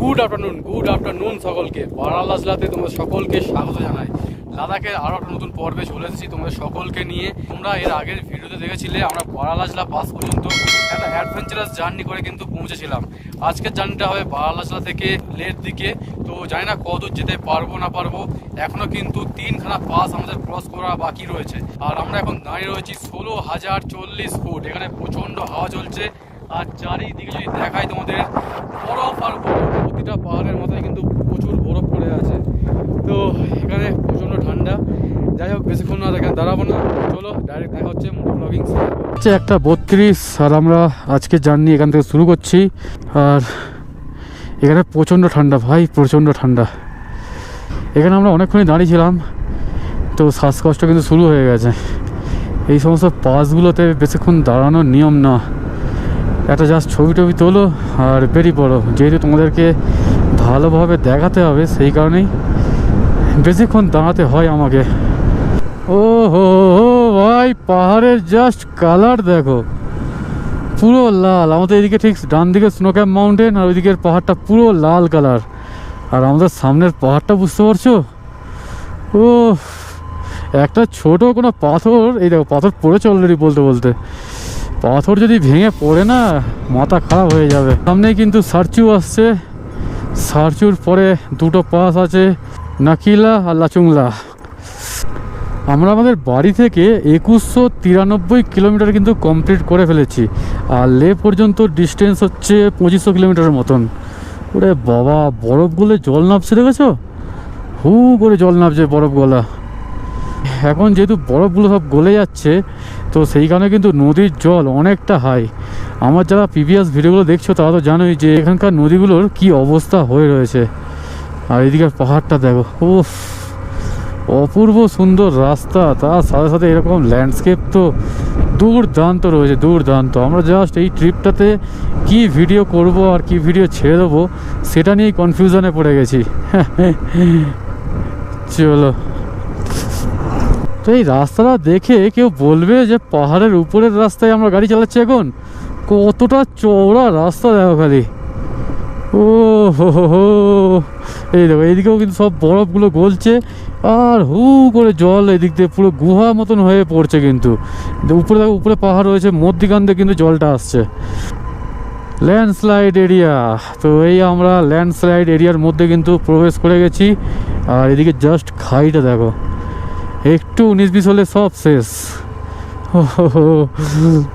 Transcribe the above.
Good afternoon good afternoon সকলকে। বারালাজলাতে তোমাদের সকলকে স্বাগত জানাই। লাদাখের আরও একটা নতুন পর্বে চলে এসেছি তোমাদের সকলকে নিয়ে। তোমরা এর আগের ভিডিওতে দেখেছিলে, আমরা বারালাজলা পাস পর্যন্ত একটা অ্যাডভেঞ্চারাস জার্নি করে কিন্তু পৌঁছেছিলাম। আজকের জার্নিটা হবে বারালাজলা থেকে লের দিকে। তো জানি না কত যেতে পারব, না পারব। এখনও কিন্তু তিনখানা পাস আমাদের ক্রস করা বাকি রয়েছে। আর আমরা এখন দাঁড়িয়ে রয়েছি ষোলো হাজার চল্লিশ ফুট এখানে প্রচণ্ড হাওয়া চলছে। আর চারিদিকে যদি দেখাই তোমাদের, বরফ আর বরফ, প্রতিটা পাহাড়ের মাথায় কিন্তু প্রচুর বরফ পড়ে আছে। তো এখানে প্রচণ্ড ঠান্ডা। যাই হোক, বেশিক্ষণ আর এখানে দাঁড়াবো না। চলো ডাইরেক্ট দেখা হচ্ছে ব্লগিং হচ্ছে একটা বত্রিশ, আর আমরা আজকে জার্নি এখান থেকে শুরু করছি। আর এখানে প্রচণ্ড ঠান্ডা, ভাই, প্রচণ্ড ঠান্ডা। এখানে আমরা অনেকক্ষণই দাঁড়িয়েছিলাম, তো শ্বাসকষ্ট কিন্তু শুরু হয়ে গেছে। এই সমস্ত পাসগুলোতে বেশিক্ষণ দাঁড়ানোর নিয়ম না। একটা জাস্ট ছবি টবি তোলো আর বেরিয়ে পড়ো। যেহেতু তোমাদেরকে ভালোভাবে দেখাতে হবে, সেই কারণেই বেশিক্ষণ দাঁড়াতে হয় আমাকে। ও হো ভাই, পাহাড়ের জাস্ট কালার দেখো। পুরো লাল। আমাদের এদিকে ঠিক ডান দিকে স্নো মাউন্টেন আর ওইদিকের পাহাড়টা পুরো লাল কালার আর আমাদের সামনের পাহাড়টা বুঝতে পারছ? ও একটা ছোট কোনো পাথর, এই দেখো, পাথর পড়েছে অলরেডি বলতে বলতে। পাথর যদি ভেঙে পড়ে না, মাথা খারাপ হয়ে যাবে। সামনেই কিন্তু সার্চু আসছে। সার্চুর পরে দুটো পাস আছে, নাকিলা আর লাচুংলা। আমরা আমাদের বাড়ি থেকে একুশশো তিরানব্বই কিলোমিটার কিন্তু কমপ্লিট করে ফেলেছি। আর লে পর্যন্ত ডিস্টেন্স হচ্ছে পঁচিশশো কিলোমিটারের মতন। ওরে বাবা বরফগুলো জল নামছে দেখেছ? হু করে জল নামছে বরফগুলা এখন যেহেতু বরফগুলো সব গলে যাচ্ছে, তো সেই কারণে কিন্তু নদীর জল অনেকটা হাই আমার যারা প্রিভিয়াস ভিডিওগুলো দেখছ, তারা তো জানোই যে এখানকার নদীগুলোর কি অবস্থা হয়ে রয়েছে। আর এদিকের পাহাড়টা দেখো, উফ, অপূর্ব সুন্দর রাস্তা, তার সাথে সাথে এরকম ল্যান্ডস্কেপ তো দুর্দান্ত রয়েছে, দুর্দান্ত। আমরা জাস্ট এই ট্রিপটাতে কি ভিডিও করব আর কি ভিডিও ছেড়ে দেবো, সেটা নিয়েই কনফিউশনে পড়ে গেছি। চলো। তো এই রাস্তাটা দেখে কেউ বলবে যে পাহাড়ের উপরের রাস্তায় আমরা গাড়ি চালাচ্ছি এখন। কতটা চওড়া রাস্তা দেখো খালি। ও হো হো এই দেখো, এইদিকেও কিন্তু সব বরফগুলো গলছে। আর হু করে জল এদিক দিয়ে পুরো গুহা মতন হয়ে পড়ছে কিন্তু। উপরে দেখো, উপরে পাহাড় রয়েছে মধ্যিখান দিয়ে কিন্তু জলটা আসছে। Landslide area. তো এই আমরা ল্যান্ডস্লাইড এরিয়ার মধ্যে কিন্তু প্রবেশ করে গেছি। আর এদিকে জাস্ট খাইটা দেখো। একটু উনিশ বিশ হলে সব শেষ।